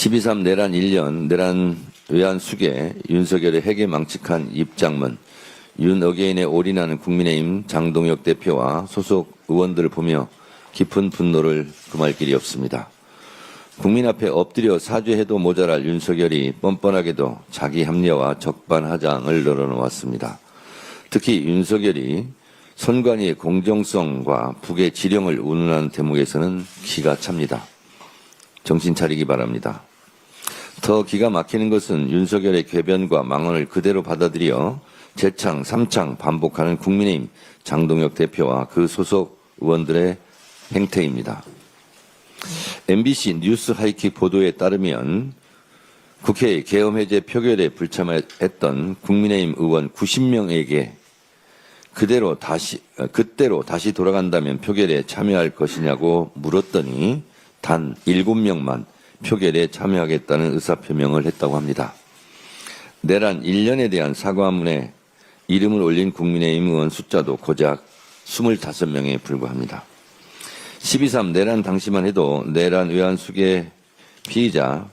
12.3 내란 1년 내란 외환 수계 윤석열의 핵에 망측한 입장문 윤 어게인에 올인하는 국민의힘 장동혁 대표와 소속 의원들을 보며 깊은 분노를 금할 길이 없습니다. 국민 앞에 엎드려 사죄해도 모자랄 윤석열이 뻔뻔하게도 자기 합리화와 적반하장을 늘어놓았습니다. 특히 윤석열이 선관위의 공정성과 북의 지령을 운운하는 대목에서는 기가 찹니다. 정신 차리기 바랍니다. 더 기가 막히는 것은 윤석열의 궤변과 망언을 그대로 받아들여 재창, 삼창 반복하는 국민의힘 장동혁 대표와 그 소속 의원들의 행태입니다. MBC 뉴스 하이킥 보도에 따르면 국회 계엄 해제 표결에 불참했던 국민의힘 의원 90명에게 그대로 다시 어, 그때로 다시 돌아간다면 표결에 참여할 것이냐고 물었더니 단 7명만 표결에 참여하겠다는 의사표명을 했다고 합니다. 내란 1년에 대한 사과문에 이름을 올린 국민의힘 의원 숫자도 고작 25명에 불과합니다. 12.3 내란 당시만 해도 내란 외환 수계 피의자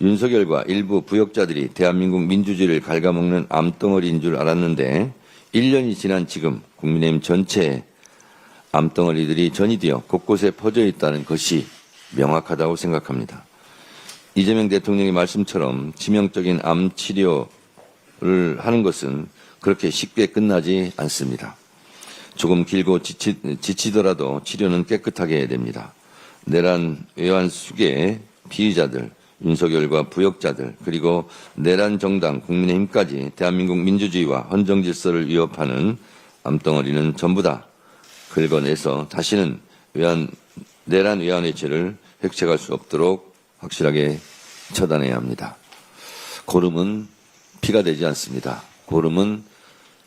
윤석열과 일부 부역자들이 대한민국 민주주의를 갉아먹는 암덩어리인 줄 알았는데 1년이 지난 지금 국민의힘 전체에 암덩어리들이 전이 되어 곳곳에 퍼져 있다는 것이 명확하다고 생각합니다. 이재명 대통령의 말씀처럼 치명적인 암 치료를 하는 것은 그렇게 쉽게 끝나지 않습니다. 조금 길고 지치, 지치더라도 치료는 깨끗하게 해야 됩니다. 내란 외환 수계 피의자들, 윤석열과 부역자들, 그리고 내란 정당 국민의힘까지 대한민국 민주주의와 헌정 질서를 위협하는 암덩어리는 전부 다 긁어내서 다시는 외환, 내란 외환의 죄를 획책할 수 없도록 확실하게 처단해야 합니다. 고름은 피가 되지 않습니다. 고름은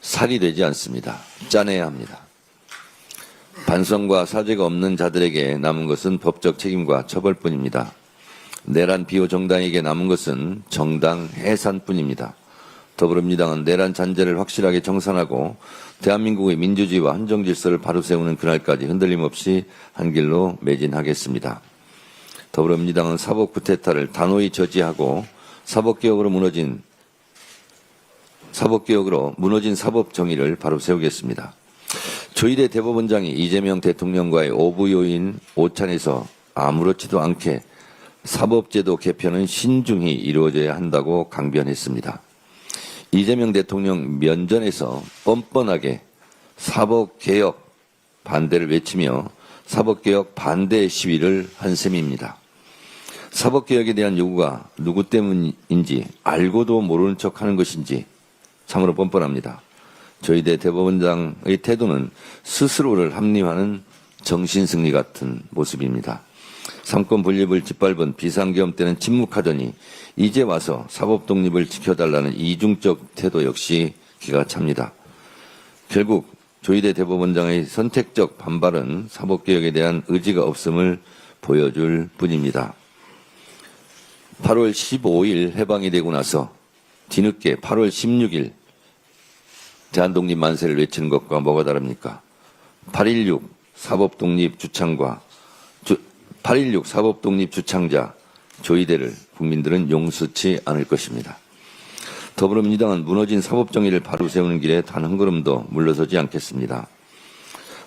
살이 되지 않습니다. 짜내야 합니다. 반성과 사죄가 없는 자들에게 남은 것은 법적 책임과 처벌뿐입니다. 내란 비호 정당에게 남은 것은 정당 해산뿐입니다. 더불어민주당은 내란 잔재를 확실하게 정산하고 대한민국의 민주주의와 헌정 질서를 바로 세우는 그날까지 흔들림 없이 한 길로 매진하겠습니다. 더불어민주당은 사법 구태타를 단호히 저지하고 사법개혁으로 무너진 사법개혁으로 무너진 사법 정의를 바로 세우겠습니다. 조희대 대법원장이 이재명 대통령과의 오부 요인 오찬에서 아무렇지도 않게 사법제도 개편은 신중히 이루어져야 한다고 강변했습니다. 이재명 대통령 면전에서 뻔뻔하게 사법개혁 반대를 외치며 사법개혁 반대 시위를 한 셈입니다. 사법개혁에 대한 요구가 누구 때문인지 알고도 모르는 척 하는 것인지 참으로 뻔뻔합니다. 저희 대 대법원장의 태도는 스스로를 합리화하는 정신승리 같은 모습입니다. 삼권 분립을 짓밟은 비상계엄 때는 침묵하더니 이제 와서 사법 독립을 지켜달라는 이중적 태도 역시 기가 찹니다. 결국 조희대 대법원장의 선택적 반발은 사법개혁에 대한 의지가 없음을 보여줄 뿐입니다. 8월 15일 해방이 되고 나서 뒤늦게 8월 16일 대한독립 만세를 외치는 것과 뭐가 다릅니까? 8.16 사법독립 주창과 8.16 사법독립 주창자 조이대를 국민들은 용서치 않을 것입니다. 더불어민주당은 무너진 사법정의를 바로 세우는 길에 단 한 걸음도 물러서지 않겠습니다.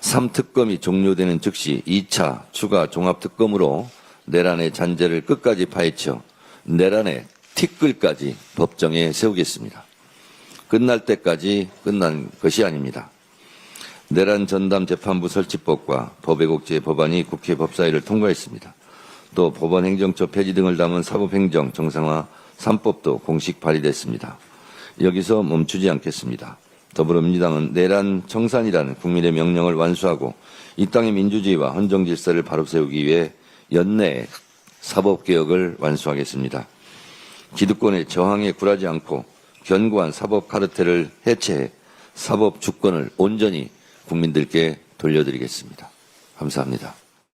3특검이 종료되는 즉시 2차 추가 종합특검으로 내란의 잔재를 끝까지 파헤쳐 내란의 티끌까지 법정에 세우겠습니다. 끝날 때까지 끝난 것이 아닙니다. 내란 전담 재판부 설치법과 법외국제 법안이 국회 법사위를 통과했습니다. 또 법원 행정처 폐지 등을 담은 사법행정 정상화 3법도 공식 발의됐습니다. 여기서 멈추지 않겠습니다. 더불어민주당은 내란 청산이라는 국민의 명령을 완수하고 이 땅의 민주주의와 헌정 질서를 바로 세우기 위해 연내에 사법개혁을 완수하겠습니다. 기득권의 저항에 굴하지 않고 견고한 사법 카르텔을 해체해 사법 주권을 온전히 국민들께 돌려드리겠습니다. 감사합니다.